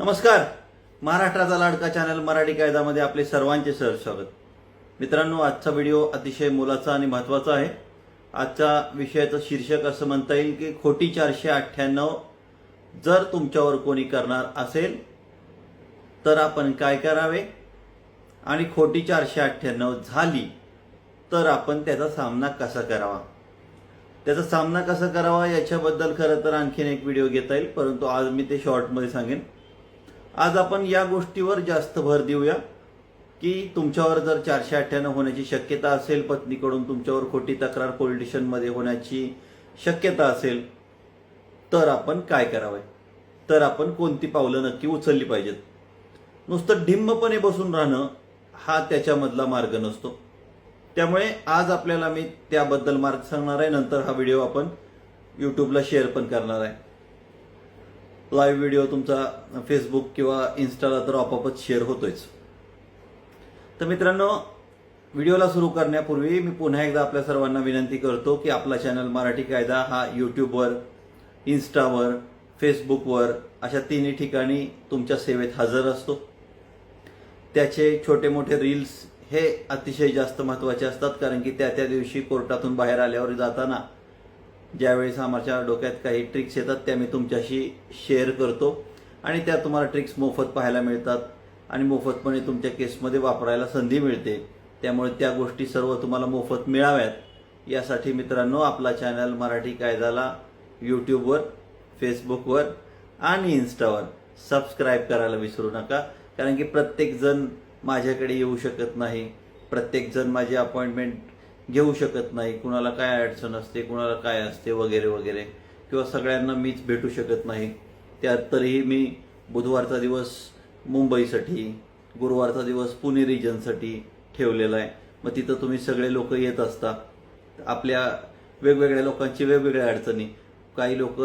नमस्कार. महाराष्ट्राचा लाडका चॅनल मराठी कायदामध्ये आपले सर्वांचे सहज स्वागत. मित्रांनो आजचा व्हिडिओ अतिशय मोलाचा आणि महत्त्वाचा आहे. आजच्या विषयाचं शीर्षक असं म्हणता येईल की खोटी चारशे अठ्ठ्याण्णव जर तुमच्यावर कोणी करणार असेल तर आपण काय करावे? आणि खोटी चारशे अठ्ठ्याण्णव झाली तर आपण त्याचा सामना कसा करावा? त्याचा सामना कसा करावा याच्याबद्दल खरं तर आणखीन एक व्हिडिओ घेता येईल परंतु आज मी ते शॉर्टमध्ये सांगेन. आज आपण या गोष्टीवर जास्त भर देऊया की तुमच्यावर जर चारशे अठ्ठ्याण्णव होण्याची शक्यता असेल पत्नीकडून तुमच्यावर खोटी तक्रार पोलीस स्टेशनमध्ये होण्याची शक्यता असेल तर आपण काय करावे? तर आपण कोणती पावलं नक्की उचलली पाहिजेत? नुसतं ढिम्मपणे बसून राहणं हा त्याच्यामधला मार्ग नसतो. त्यामुळे आज आपल्याला मी त्याबद्दल मार्ग सांगणार आहे नंतर हा व्हिडिओ आपण यूट्यूबला शेअर पण करणार आहे. लाईव्ह व्हिडिओ तुमचा फेसबुक किंवा इन्स्टाला तर आपोआपच शेअर होतोयच. तर मित्रांनो व्हिडिओला सुरू करण्यापूर्वी मी पुन्हा एकदा आपल्या सर्वांना विनंती करतो की आपला चॅनल मराठी कायदा हा यूट्यूबवर इन्स्टावर फेसबुकवर अशा तिन्ही ठिकाणी तुमच्या सेवेत हजर असतो. त्याचे छोटे मोठे रील्स हे अतिशय जास्त महत्त्वाचे असतात कारण की त्या त्या दिवशी कोर्टातून बाहेर आल्यावर जाताना ज्यावेळेस आमच्या डोक्यात काही ट्रिक्स येतात त्या मी तुमच्याशी शेअर करतो. आणि त्या तुम्हाला ट्रिक्स मोफत पाहायला मिळतात आणि मोफतपणे तुमच्या केसमध्ये वापरायला संधी मिळते. त्यामुळे त्या गोष्टी सर्व तुम्हाला मोफत मिळाव्यात. यासाठी मित्रांनो आपला चॅनल मराठी कायदाला यूट्यूबवर फेसबुकवर आणि इन्स्टावर सबस्क्राईब करायला विसरू नका. कारण की प्रत्येकजण माझ्याकडे येऊ शकत नाही. प्रत्येकजण माझी अपॉइंटमेंट घेऊ शकत नाही. कुणाला काय अडचण असते कुणाला काय असते वगैरे वगैरे. किंवा सगळ्यांना मीच भेटू शकत नाही. त्यात तरीही मी बुधवारचा दिवस मुंबईसाठी गुरुवारचा दिवस पुणे रिजनसाठी ठेवलेला आहे. मग तिथं तुम्ही सगळे लोक येत असता. आपल्या वेगवेगळ्या लोकांची वेगवेगळ्या अडचणी. काही लोक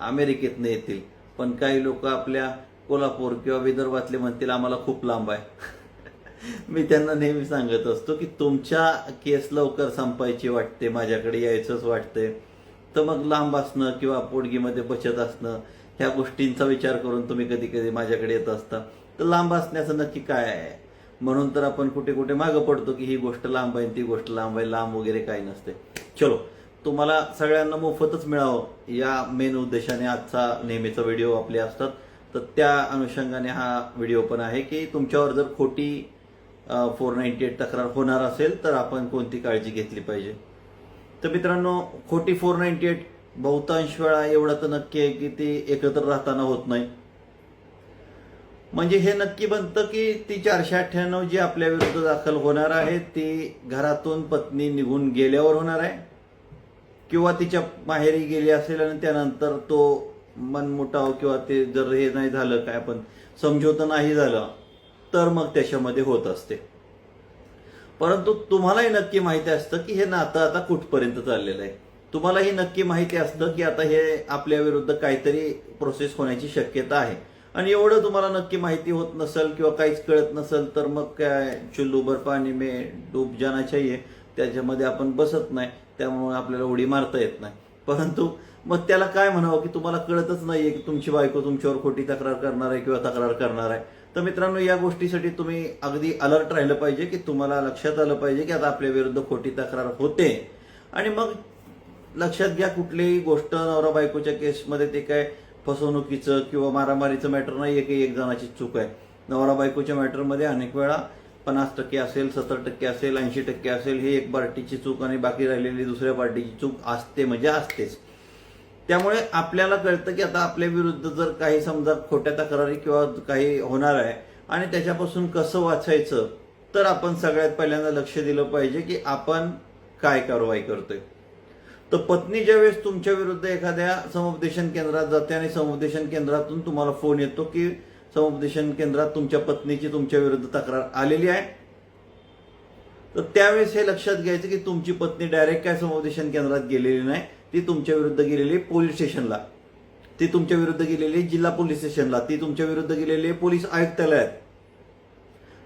अमेरिकेतनं येतील पण काही लोक आपल्या कोल्हापूर किंवा विदर्भातले म्हणतील आम्हाला खूप लांब आहे. मी त्यांना नेहमी सांगत असतो की तुमच्या केस लवकर संपायची वाटते माझ्याकडे यायचंच वाटते तर मग लांब असणं किंवा पोटगीमध्ये बचत असणं ह्या गोष्टींचा विचार करून तुम्ही कधी कधी माझ्याकडे येत असता. तर लांब असण्याचं नक्की काय आहे? म्हणून तर आपण कुठे कुठे मागं पडतो की ही गोष्ट लांब आहे ती गोष्ट लांब आहे लांब वगैरे काही नसते. चलो तुम्हाला सगळ्यांना मोफतच मिळावं. या मेन उद्देशाने आजचा नेहमीचा व्हिडिओ आपले असतात. तर त्या अनुषंगाने हा व्हिडिओ पण आहे की तुमच्यावर जर खोटी फोर नाईन्टी एट तक्रार होणार असेल तर आपण कोणती काळजी घेतली पाहिजे? तर मित्रांनो खोटी फोर नाईन्टी एट बहुतांश वेळा एवढं तर नक्की आहे की ती एकत्र राहताना होत नाही. म्हणजे हे नक्की बनतं की ती चारशे अठ्ठ्याण्णव जी आपल्या विरुद्ध दाखल होणार आहे ती घरातून पत्नी निघून गेल्यावर होणार आहे किंवा तिच्या माहेरी गेली असेल आणि त्यानंतर तो मनमुटाव किंवा ते जर हे नाही झालं काय पण समझोतं नाही झालं तर मग त्याच्यामध्ये होत असते. परंतु तुम्हालाही नक्की माहिती असतं की हे नातं आता कुठपर्यंत चाललेलं आहे. तुम्हालाही नक्की माहिती असतं की आता हे आपल्या विरुद्ध काहीतरी प्रोसेस होण्याची शक्यता आहे. आणि एवढं तुम्हाला नक्की माहिती होत नसेल किंवा काहीच कळत नसेल तर मग काय चुल्लू पाणी मे डूब जाना चाहिए त्याच्यामध्ये आपण बसत नाही त्यामुळे आपल्याला उडी मारता येत नाही. परंतु मग त्याला काय म्हणावं की तुम्हाला कळतच नाहीये की तुमची बायको तुमच्यावर खोटी तक्रार करणार आहे किंवा तक्रार करणार आहे. तर मित्रांनो या गोष्टीसाठी तुम्ही अगदी अलर्ट राहिलं पाहिजे की तुम्हाला लक्षात आलं पाहिजे की आता आपल्या विरुद्ध खोटी तक्रार होते. आणि मग लक्षात घ्या कुठलीही गोष्ट नवरा बायकोच्या केसमध्ये ते काय फसवणुकीचं किंवा मारामारीचं मॅटर नाही की एक जणाची चूक आहे. नवरा बायकोच्या मॅटरमध्ये अनेक वेळा पन्नास टक्के असेल सत्तर टक्के असेल ऐंशी टक्के असेल ही एक पार्टीची चूक आणि बाकी राहिलेली दुसऱ्या पार्टीची चूक असते म्हणजे असतेच. त्यामुळे आपल्याला कळतं की आता आपल्या विरुद्ध जर काही समजा खोट्या तक्रारी किंवा काही होणार आहे आणि त्याच्यापासून कसं वाचायचं तर आपण सगळ्यात पहिल्यांदा लक्ष दिलं पाहिजे की आपण काय कारवाई करतोय. तर पत्नी ज्यावेळेस तुमच्या विरुद्ध एखाद्या समुपदेशन केंद्रात जाते आणि समुपदेशन केंद्रातून तुम्हाला फोन येतो की समुपदेशन केंद्रात तुमच्या पत्नीची तुमच्या विरुद्ध तक्रार आलेली आहे तर त्यावेळेस हे लक्षात घ्यायचं की तुमची पत्नी डायरेक्ट काय समुपदेशन केंद्रात गेलेली नाही. ती तुमच्या विरुद्ध गेलेली पोलीस स्टेशनला. ती तुमच्या विरुद्ध गेलेली जिल्हा पोलीस स्टेशनला. ती तुमच्या विरुद्ध गेलेली पोलीस आयुक्तालयात.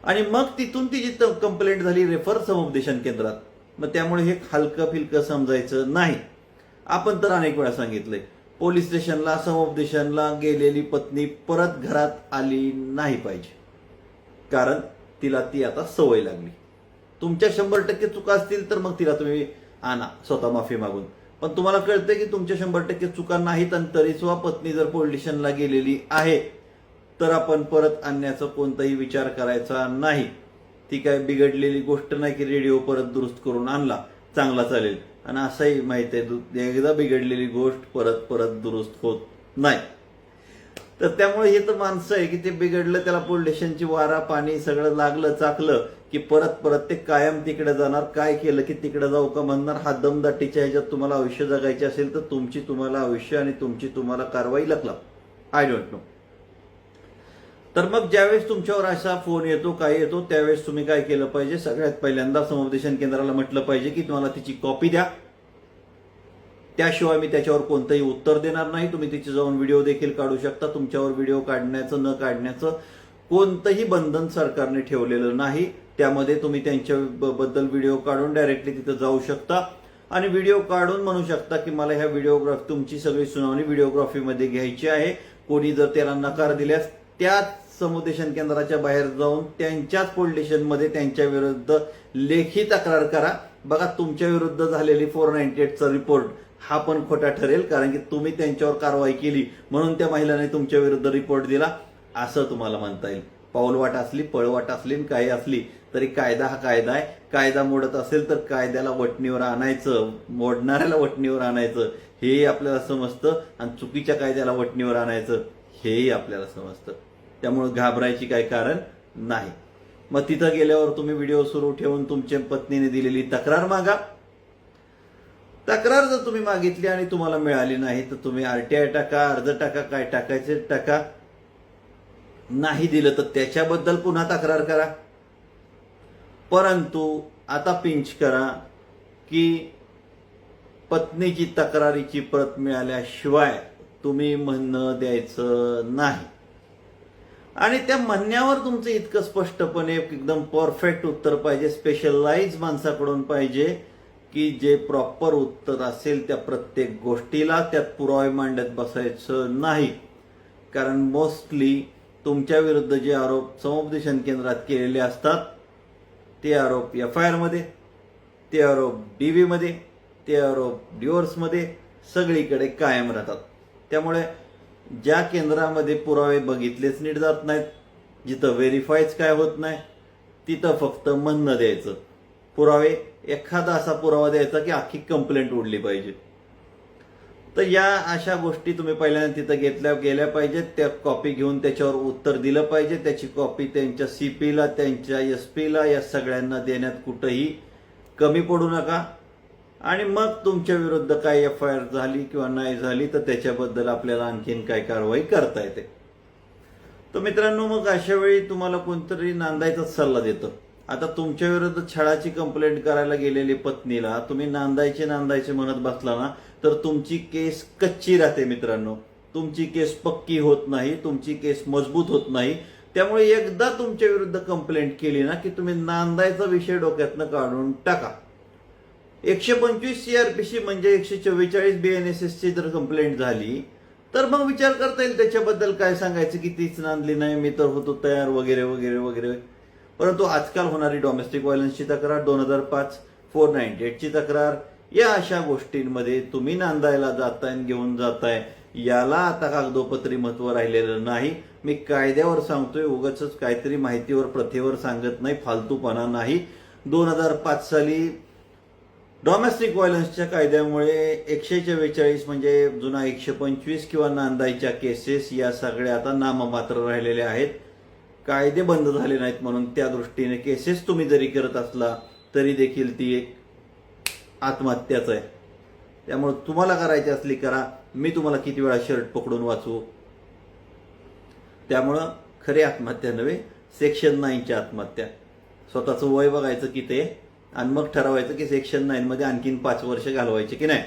आणि मग तिथून तिची कंप्लेंट झाली रेफर समुपदेशन केंद्रात. मग त्यामुळे हे हलकं फिलकं समजायचं नाही. आपण तर अनेक वेळा सांगितलंय पोलीस स्टेशनला समुपदेशनला गेलेली पत्नी परत घरात आली नाही पाहिजे. कारण तिला ती आता सवय लागली. तुमच्या शंभर टक्के चुका असतील तर मग तिला तुम्ही आणा स्वतः माफी मागून. पण तुम्हाला कळतंय की तुमच्या शंभर टक्के चुका नाहीत आणि तरी सुद्धा पत्नी जर पोलिटिशनला गेलेली आहे तर आपण परत आणण्याचा कोणताही विचार करायचा नाही. ती काय बिघडलेली गोष्ट नाही की रेडिओ परत दुरुस्त करून आणला चांगला चालेल. आणि असंही माहिती आहे एकदा बिघडलेली गोष्ट परत परत दुरुस्त होत नाही. तर त्यामुळे हे तर माणसं आहे की ते बिघडलं त्याला पोलिटिशनची वारा पाणी सगळं लागलं चाकलं की परत परत ते कायम तिकडे जाणार काय केलं की तिकडे जाऊ का म्हणणार हा दमदाटीच्या ह्याच्यात तुम्हाला आयुष्य जगायचे असेल तर तुमची तुम्हाला आयुष्य आणि तुमची तुम्हाला कारवाई लागला आय डोंट नो तर मग ज्यावेळेस तुमच्यावर असा फोन येतो काय येतो त्यावेळेस तुम्ही काय केलं पाहिजे? सगळ्यात पहिल्यांदा समुपदेशन केंद्राला म्हटलं पाहिजे की तुम्हाला तिची कॉपी द्या. त्याशिवाय मी त्याच्यावर कोणतंही उत्तर देणार नाही. तुम्ही तिचे जाऊन व्हिडिओ देखील काढू शकता. तुमच्यावर व्हिडिओ काढण्याचं न काढण्याचं कोणतंही बंधन सरकारने ठेवलेलं नाही. त्यामध्ये तुम्ही त्यांच्या ब- बद्दल व्हिडिओ काढून डायरेक्टली तिथं जाऊ शकता. आणि व्हिडिओ काढून म्हणू शकता की मला ह्या व्हिडिओग्राफी तुमची सगळी सुनावणी व्हिडिओग्राफीमध्ये घ्यायची आहे. कोणी जर त्याला नकार दिल्यास त्याच समुदेशन केंद्राच्या बाहेर जाऊन त्यांच्याच पोलीस स्टेशनमध्ये त्यांच्या विरुद्ध लेखी तक्रार करा. बघा तुमच्या विरुद्ध झालेली फोर नाईन्टी एटचा रिपोर्ट हा पण खोटा ठरेल कारण की तुम्ही त्यांच्यावर कारवाई केली म्हणून त्या महिलाने तुमच्या विरुद्ध रिपोर्ट दिला. असं तुम्हाला म्हणता येईल. पाऊलवाट असली पळवाट असली आणि काही असली तरी कायदा हा कायदा आहे. कायदा मोडत असेल तर कायद्याला वटणीवर आणायचं मोडणाऱ्याला वटणीवर आणायचं हेही आपल्याला समजतं. आणि चुकीच्या कायद्याला वटणीवर आणायचं हेही आपल्याला समजतं. त्यामुळे घाबरायची काही कारण नाही. मग तिथं गेल्यावर तुम्ही व्हिडिओ सुरू ठेवून तुमच्या पत्नीने दिलेली तक्रार मागा. तक्रार जर तुम्ही मागितली आणि तुम्हाला मिळाली नाही तर तुम्ही आरटीआय टाका अर्ज टाका काय टाकायचे टाका. नाही दिलं तर त्याच्याबद्दल पुन्हा तक्रार करा. परंतु आता पिंच करा की पत्नीची तक्रारीची प्रत मिळाल्याशिवाय तुम्ही म्हणणं द्यायचं नाही. आणि त्या म्हणण्यावर तुमचं इतकं स्पष्टपणे एकदम परफेक्ट उत्तर पाहिजे स्पेशलाइज माणसाकडून पाहिजे की जे प्रॉपर उत्तर असेल त्या प्रत्येक गोष्टीला त्यात पुरावे मांडत बसायचं नाही. कारण मोस्टली तुमच्या विरुद्ध जे आरोप समुपदेशन केंद्रात केलेले असतात ते आरोप एफ आय आरमध्ये ते आरोप डी व्हीमध्ये ते आरोप डिवोर्समध्ये सगळीकडे कायम राहतात. त्यामुळे ज्या केंद्रामध्ये पुरावे बघितलेच नीट जात नाहीत जिथं व्हेरीफायच काय होत नाही तिथं फक्त म्हणणं द्यायचं. पुरावे एखादा असा पुरावा द्यायचा की अख्खी कंप्लेंट उडली पाहिजे. तर या अशा गोष्टी तुम्ही पहिल्यांदा तिथं घेतल्या गेल्या पाहिजेत. त्या कॉपी घेऊन त्याच्यावर उत्तर दिलं पाहिजे. त्याची कॉपी त्यांच्या सीपीला त्यांच्या एस पीला या सगळ्यांना देण्यात कुठंही कमी पडू नका. आणि मग तुमच्या विरुद्ध काय एफ आय आर झाली किंवा नाही झाली तर त्याच्याबद्दल आपल्याला आणखीन काय कारवाई करता येते. तर मित्रांनो मग अशा वेळी तुम्हाला कोणतरी नांदायचाच सल्ला देतं. आता तुमच्या विरुद्ध छळाची कंप्लेंट करायला गेलेली पत्नीला तुम्ही नांदायचे नांदायचे म्हणत बसला ना तर तुमची केस कच्ची राहते मित्रांनो. तुमची केस पक्की होत नाही तुमची केस मजबूत होत नाही. त्यामुळे एकदा तुमच्या विरुद्ध कंप्लेंट केली ना की तुम्ही नांदायचा विषय डोक्यातनं काढून टाका. एकशे पंचवीस सीआरपीसी म्हणजे एकशे चव्वेचाळीस बीएनएसएस ची जर कंप्लेंट झाली तर मग विचार करता येईल त्याच्याबद्दल काय सांगायचं की तीच नांदली नाही मी तर होतो तयार वगैरे वगैरे वगैरे. परंतु आजकाल होणारी डॉमेस्टिक व्हायलन्सची तक्रार दोन हजार पाच फोर नाईन्टी एटची तक्रार या अशा गोष्टींमध्ये तुम्ही नांदायला जाताय आणि घेऊन जाताय. याला आता कागदोपत्री महत्त्व राहिलेलं नाही. मी कायद्यावर सांगतोय उगाच काहीतरी माहितीवर प्रथेवर सांगत नाही फालतूपणा नाही. दोन हजार पाच साली डॉमेस्टिक व्हायलन्सच्या कायद्यामुळे एकशे चव्वेचाळीस म्हणजे जुना एकशे पंचवीस किंवा नांदाईच्या केसेस या सगळ्या आता नाममात्र राहिलेल्या आहेत. कायदे बंद झाले नाहीत म्हणून त्या दृष्टीने केसेस तुम्ही जरी करत असला तरी देखील ती एक आत्महत्याच आहे. त्यामुळे तुम्हाला करायची असली करा मी तुम्हाला किती वेळा शर्ट पकडून वाचू त्यामुळं खरी आत्महत्या नव्हे सेक्शन नाईनची आत्महत्या. स्वतःचं वय बघायचं की ते आणि मग ठरवायचं की सेक्शन नाईनमध्ये आणखीन पाच वर्ष घालवायचे की नाही.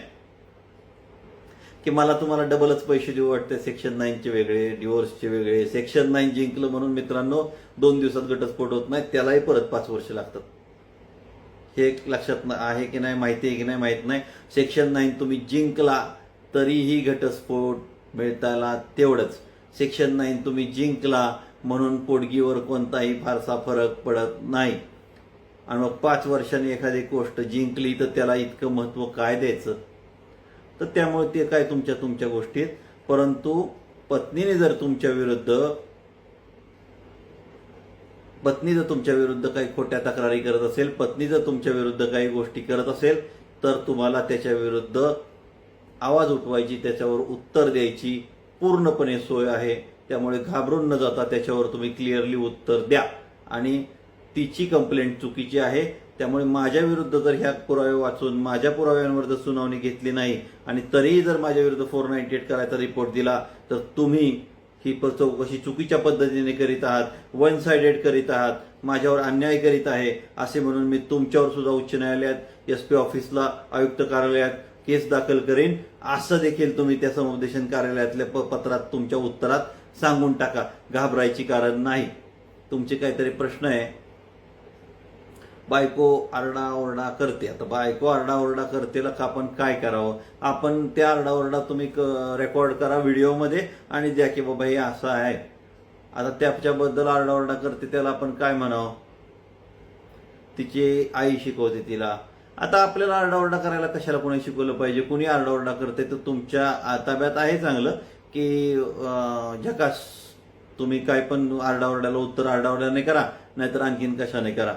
की मला तुम्हाला डबलच पैसे देऊ वाटते सेक्शन नाईनचे वेगळे डिवोर्सचे वेगळे. सेक्शन नाईन जिंकलं म्हणून मित्रांनो दोन दिवसात घटस्फोट होत नाही त्यालाही परत पाच वर्ष लागतात. हे लक्षात आहे की नाही माहिती आहे की नाही माहीत नाही. सेक्शन नाईन तुम्ही जिंकला तरीही घटस्फोट मिळताला तेवढंच. सेक्शन नाईन तुम्ही जिंकला म्हणून पोटगीवर कोणताही फारसा फरक पडत नाही. आणि मग पाच वर्षांनी एखादी गोष्ट जिंकली तर त्याला इतकं महत्त्व काय द्यायचं? तर त्यामुळे ते काय तुमच्या तुमच्या गोष्टीत परंतु पत्नीने जर तुमच्या विरुद्ध पत्नी जर तुमच्या विरुद्ध काही खोट्या तक्रारी करत असेल पत्नी जर तुमच्या विरुद्ध काही गोष्टी करत असेल तर तुम्हाला त्याच्या विरुद्ध आवाज उठवायची त्याच्यावर उत्तर द्यायची पूर्णपणे सोय आहे. त्यामुळे घाबरून न जाता त्याच्यावर तुम्ही क्लिअरली उत्तर द्या. आणि तिची कंप्लेंट चुकीची आहे. त्यामुळे माझ्या विरुद्ध जर ह्या पुरावे वाचून माझ्या पुराव्यांवर जर सुनावणी घेतली नाही आणि तरीही जर माझ्या विरुद्ध फोर नाईन्टी एट करायचा रिपोर्ट दिला तर तुम्ही ही प- चौकशी चुकीच्या पद्धतीने करीत आहात वन साइडेड करीत आहात माझ्यावर अन्याय करीत आहे असे म्हणून मी तुमच्यावर सुद्धा उच्च न्यायालयात एस पी ऑफिसला आयुक्त कार्यालयात केस दाखल करेन. असं देखील तुम्ही त्या समुपदेशन कार्यालयातल्या प- पत्रात तुमच्या उत्तरात सांगून टाका. घाबरायची कारण नाही. तुमचे काहीतरी प्रश्न आहे. बायको आरडाओरडा करते. आता बायको आरडाओरडा करतेला का आपण काय करावं? आपण त्या आरडाओरडा तुम्ही रेकॉर्ड करा व्हिडिओमध्ये आणि द्या की बाबा हे असं आहे. आता त्याच्याबद्दल आरडाओरडा करते त्याला आपण काय म्हणावं? तिची आई शिकवते तिला. आता आपल्याला आरडाओरडा करायला कशाला कोणी शिकवलं पाहिजे? कुणी आरडाओरडा करते तर तुमच्या ताब्यात आहे चांगलं की झकास तुम्ही काय पण आरडाओरड्याला उत्तर आरडाओरड्याने करा नाहीतर आणखीन कशाने करा.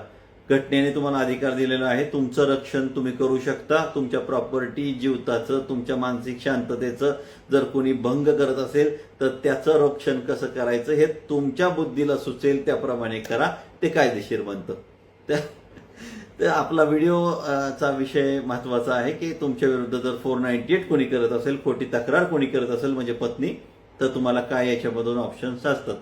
घटनेने तुम्हाला अधिकार दिलेला आहे. तुमचं रक्षण तुम्ही करू शकता. तुमच्या प्रॉपर्टी जीवताचं तुमच्या मानसिक शांततेचं जर कोणी भंग करत असेल तर त्याचं रक्षण कसं करायचं हे तुमच्या बुद्धीला सुचेल. त्याप्रमाणे करा. ते कायदेशीर बनतं. त्या- तर आपला व्हिडिओ चा विषय महत्त्वाचा आहे की तुमच्या विरुद्ध जर फोर नाईन्टी एट कोणी करत असेल खोटी तक्रार कोणी करत असेल म्हणजे पत्नी तर तुम्हाला काय याच्यामधून ऑप्शन्स असतात?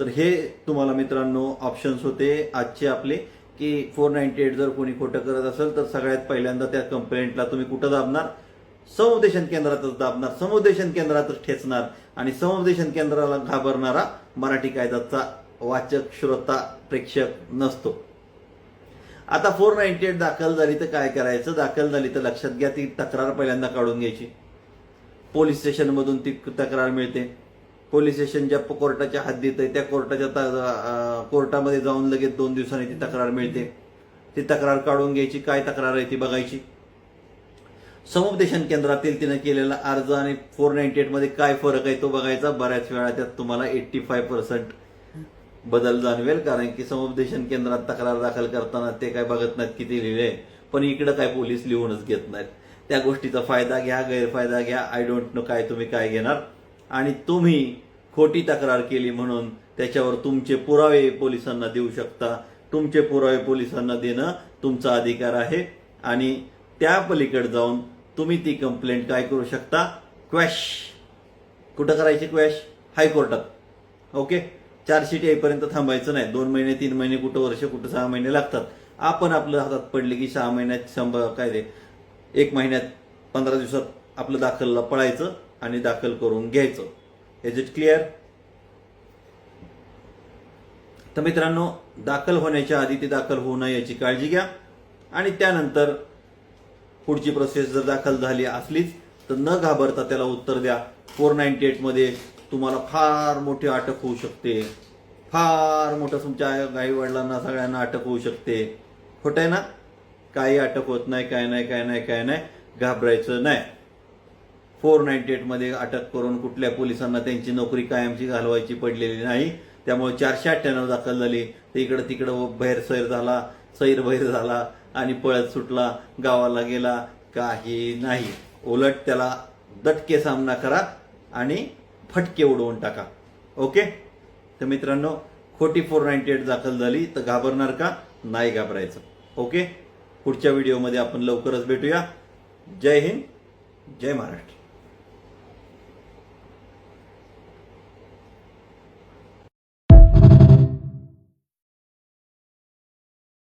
तर हे तुम्हाला मित्रांनो ऑप्शन्स होते आजचे आपले. की फोर नाईन्टी एट जर कोणी खोटं करत असेल तर सगळ्यात पहिल्यांदा त्या कंप्लेंटला तुम्ही कुठं दाबणार? समुपदेशन केंद्रातच दाबणार. समुपदेशन केंद्रातच ठेचणार आणि समुपदेशन केंद्राला घाबरणारा मराठी कायद्याचा वाचक श्रोता प्रेक्षक नसतो. आता फोर नाईन्टी एट दाखल झाली तर काय करायचं? दाखल झाली तर लक्षात घ्या ती तक्रार पहिल्यांदा काढून घ्यायची. पोलीस स्टेशनमधून ती तक्रार मिळते. पोलीस स्टेशन ज्या कोर्टाच्या हद्दीत आहे त्या कोर्टाच्या कोर्टामध्ये जाऊन लगेच दोन दिवसांनी ती तक्रार मिळते. ती तक्रार काढून घ्यायची. काय तक्रार आहे ती बघायची. समुपदेशन केंद्रातील तिनं केलेला अर्ज आणि फोर नाईन्टी एटमध्ये काय फरक आहे तो बघायचा. बऱ्याच वेळा त्यात तुम्हाला एट्टी फाय पर्सेंट बदल जाणवेल. कारण की समुपदेशन केंद्रात तक्रार दाखल करताना ते काय बघत नाहीत किती लिहिले पण इकडं काय पोलीस लिहूनच घेत नाहीत. त्या गोष्टीचा फायदा घ्या गैरफायदा घ्या. आय डोंट नो काय तुम्ही काय घेणार. आणि तुम्ही खोटी तक्रार केली म्हणून त्याच्यावर तुमचे पुरावे पोलिसांना देऊ शकता. तुमचे पुरावे पोलिसांना देणं तुमचा अधिकार आहे. आणि त्या पलीकडे जाऊन तुम्ही ती कंप्लेंट काय करू शकता? क्वॅश कुठं करायची क्वॅश हायकोर्टात ओके चार्जशीट येईपर्यंत थांबायचं नाही. दोन महिने तीन महिने कुठं वर्ष कुठं सहा महिने लागतात. आपण आपलं हातात पडले की सहा महिन्यात शंभर काय ते एक महिन्यात पंधरा दिवसात आपलं दाखलला पळायचं. आणि दाखल करून घ्यायचं. इज इट क्लिअर तर मित्रांनो दाखल होण्याच्या आधी ते दाखल होऊ नये याची काळजी घ्या. आणि त्यानंतर पुढची प्रोसेस जर दाखल झाली असलीच तर न घाबरता त्याला उत्तर द्या. फोर नाईन्टी एटमध्ये तुम्हाला फार मोठी अटक होऊ शकते. फार मोठं तुमच्या आई वडिलांना सगळ्यांना अटक होऊ शकते. खोट आहे ना? काही अटक होत नाही काय नाही काय नाही काय नाही. घाबरायचं नाही. फोर नाईन्टी एटमध्ये अटक करून कुठल्या पोलिसांना त्यांची नोकरी कायमची घालवायची पडलेली नाही. त्यामुळे चारशे अठ्ठ्याण्णव दाखल झाली. तर इकडं तिकडं बाहेर सैर झाला सैर बहिर झाला आणि पळत सुटला गावाला गेला. काही नाही. उलट त्याला दटके सामना करा आणि फटके उडवून टाका. ओके? तर मित्रांनो खोटी फोर नाईन्टी एट दाखल झाली. तर घाबरणार का? नाही घाबरायचं. ओके? पुढच्या व्हिडिओमध्ये आपण लवकरच भेटूया. जय हिंद जय महाराष्ट्र.